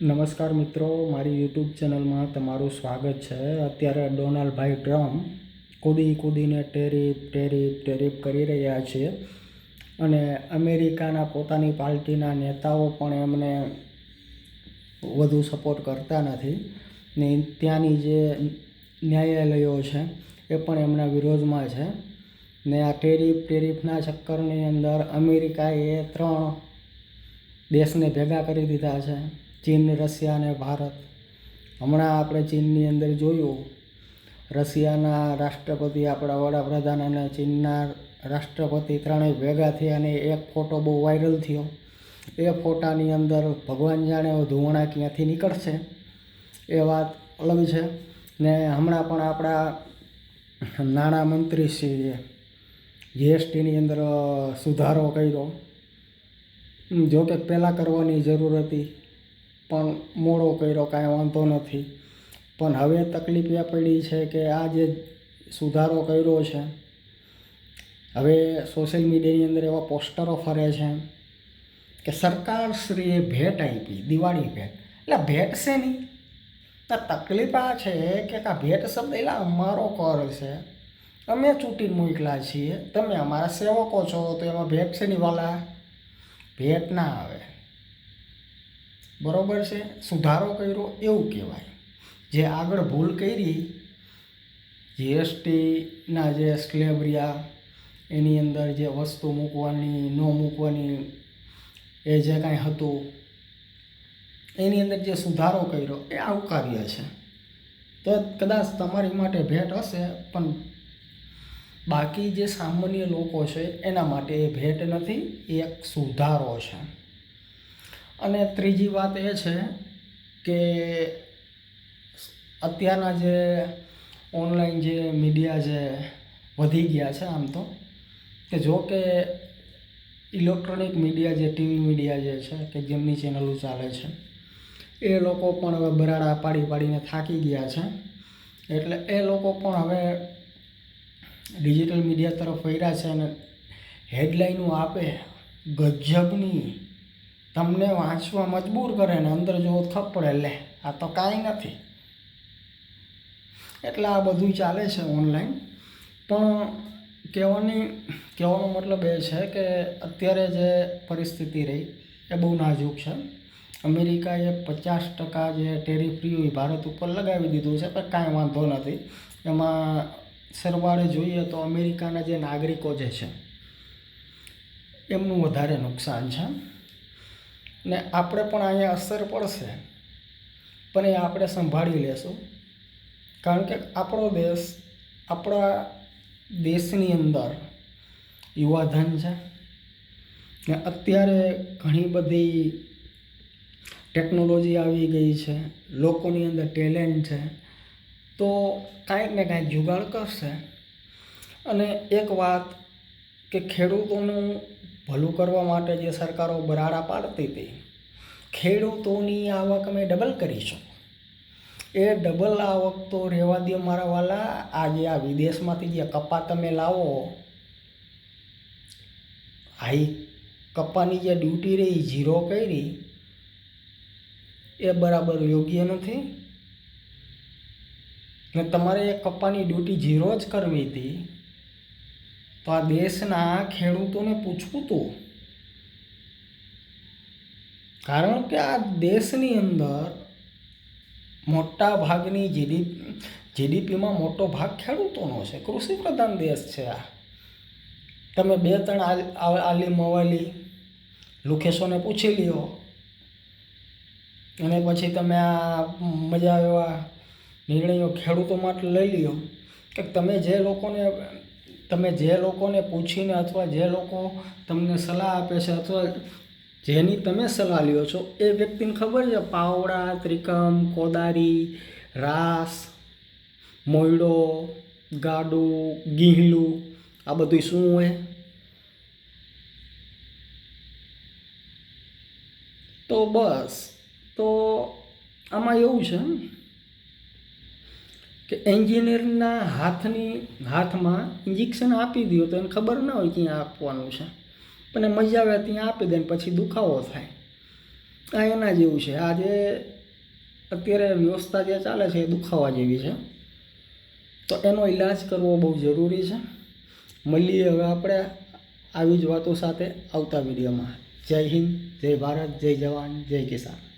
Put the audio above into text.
નમસ્કાર મિત્રો, મારી યુટ્યુબ ચેનલમાં તમારું સ્વાગત છે. અત્યારે ડોનાલ્ડભાઈ ટ્રમ્પ કૂદી કૂદીને ટેરિફ ટેરિફ ટેરિફ કરી રહ્યા છે અને અમેરિકાના પોતાની પાર્ટીના નેતાઓ પણ એમને વધુ સપોર્ટ કરતા નથી. ને ત્યાંની જે ન્યાયાલયો છે એ પણ એમના વિરોધમાં છે. ને આ ટેરિફ, ટેરિફના ચક્કરની અંદર અમેરિકાએ ત્રણ દેશને ભેગા કરી દીધા છે. ચીન, રશિયા અને ભારત. હમણાં આપણે ચીનની અંદર જોયું, રશિયાના રાષ્ટ્રપતિ આપણા વડાપ્રધાન અને ચીનના રાષ્ટ્રપતિ ત્રણેય ભેગા થયા અને એક ફોટો બહુ વાયરલ થયો. એ ફોટાની અંદર ભગવાન જાણે ધુવણા ક્યાંથી નીકળશે એ વાત અલગ છે. ને હમણાં પણ આપણા નાણામંત્રી શ્રીએ જીએસટીની અંદર સુધારો કર્યો. જો કે પહેલાં કરવાની જરૂર હતી. પણ મોડો કર્યો, કાંઈ વાંધો નથી. પણ હવે તકલીફ એ પડી છે કે આ જે સુધારો કર્યો છે, હવે સોશિયલ મીડિયાની અંદર એવા પોસ્ટરો ફરે છે કે સરકારશ્રીએ ભેટ આપી, દિવાળી ભેટ. એટલે ભેટ છે નહીં. તો તકલીફ આ છે કે આ ભેટ શબ્દ એટલે અમારો કર છે. અમે ચૂંટીને મોકલા છીએ. તમે અમારા સેવકો છો, તો એમાં ભેટ છે નહીં વાલા? ભેટ ના આવે. બરોબર છે? સુધારો કર્યો એવું કહેવાય. જે આગળ ભૂલ કરી, જીએસટીના જે સ્લેબ રહ્યા એની અંદર જે વસ્તુ મૂકવાની, ન મૂકવાની, એ જે કાંઈ હતું, એની અંદર જે સુધારો કર્યો, એ આવકાર્ય છે. તો કદાચ તમારી માટે ભેટ હશે, પણ બાકી જે સામાન્ય લોકો છે, એના માટે એ ભેટ નથી, એ એક સુધારો છે. અને ત્રીજી વાત એ છે કે અત્યારના જે ઓનલાઈન જે મીડિયા જે વધી ગયા છે આમ તો, કે જો કે ઇલેક્ટ્રોનિક મીડિયા જે, ટીવી મીડિયા જે છે કે જેમની ચેનલો ચાલે છે, એ લોકો પણ હવે બરાડા પાડી પાડીને થાકી ગયા છે. એટલે એ લોકો પણ હવે ડિજિટલ મીડિયા તરફ વળ્યા છે અને હેડલાઇનો આપે ગજબની તમને વાંચવા મજબૂર કરે ને અંદર જો થપ્પડે લે, આ તો કાંઈ નથી. એટલે આ બધું ચાલે છે ઓનલાઈન. પણ કહેવાની, કહેવાનો મતલબ એ છે કે અત્યારે જે પરિસ્થિતિ રહી, એ બહુ નાજુક છે. અમેરિકાએ પચાસ ટકા જે ટેરિફ એ ભારત ઉપર લગાવી દીધું છે, પણ કાંઈ વાંધો નથી. એમાં સરવાળે જોઈએ તો અમેરિકાના જે નાગરિકો જે છે, એમનું વધારે નુકસાન છે. ને આપણે પણ અહીંયા અસર પડશે, પણ એ આપણે સંભાળી લેશું. કારણ કે આપણો દેશ, આપણા દેશની અંદર યુવાધન છે. ને અત્યારે ઘણી બધી ટેકનોલોજી આવી ગઈ છે, લોકોની અંદર ટેલેન્ટ છે, તો કાંઈક ને કાંઈક જુગાડ કરશે. અને એક વાત કે ખેડૂતોનું ભલું કરવા માટે જે સરકારો બરાડા પાડતી હતી, ખેડૂતોની આવક અમે ડબલ કરીશું. એ ડબલ આવક તો રહેવા દે મારા વાલા, આજે આ વિદેશમાંથી જે કપા તમે લાવો, હાઈ કપ્પાની જે ડ્યુટી રહી, ઝીરો કરી, એ બરાબર યોગ્ય નથી. ને તમારે એ કપ્પાની ડ્યુટી ઝીરો જ કરવી હતી. તો આ દેશના ખેડૂતોને પૂછવું હતું કારણ કે આ દેશની અંદર મોટા ભાગની જીડી જીડીપીમાં મોટો ભાગ ખેડૂતોનો છે. કૃષિ પ્રધાન દેશ છે આ. તમે બે ત્રણ આલી મવાલી લુખેશોને પૂછી લ્યો. અને પછી તમે આ મજા એવા નિર્ણયો ખેડૂતો માટે લઈ લ્યો. કે તમે જે લોકોને તમે જે લોકોને પૂછીને અથવા જે લોકો તમને સલાહ આપે છે અથવા જેની તમે સલાહ લ્યો છો, એ વ્યક્તિને ખબર છે? પાવડા, ત્રિકમ, કોદારી, રાસ, મોયડો, ગાડું, ગીહલું, આ બધું શું હોય? તો બસ. તો આમાં એવું છે કે એન્જિનિયરના હાથની, હાથમાં ઇન્જેક્શન આપી દો તો એને ખબર ના હોય ક્યાં આપવાનું છે. પણ મજા આવે ત્યાં આપી દે ને પછી દુખાવો થાય. આ એના જેવું છે. આજે અત્યારે વ્યવસ્થા જે ચાલે છે એ દુખાવા જેવી છે. તો એનો ઈલાજ કરવો બહુ જરૂરી છે. મળીએ હવે આપણે આવી જ વાતો સાથે આવતા વિડીયોમાં. જય હિન્દ, જય ભારત, જય જવાન, જય કિસાન.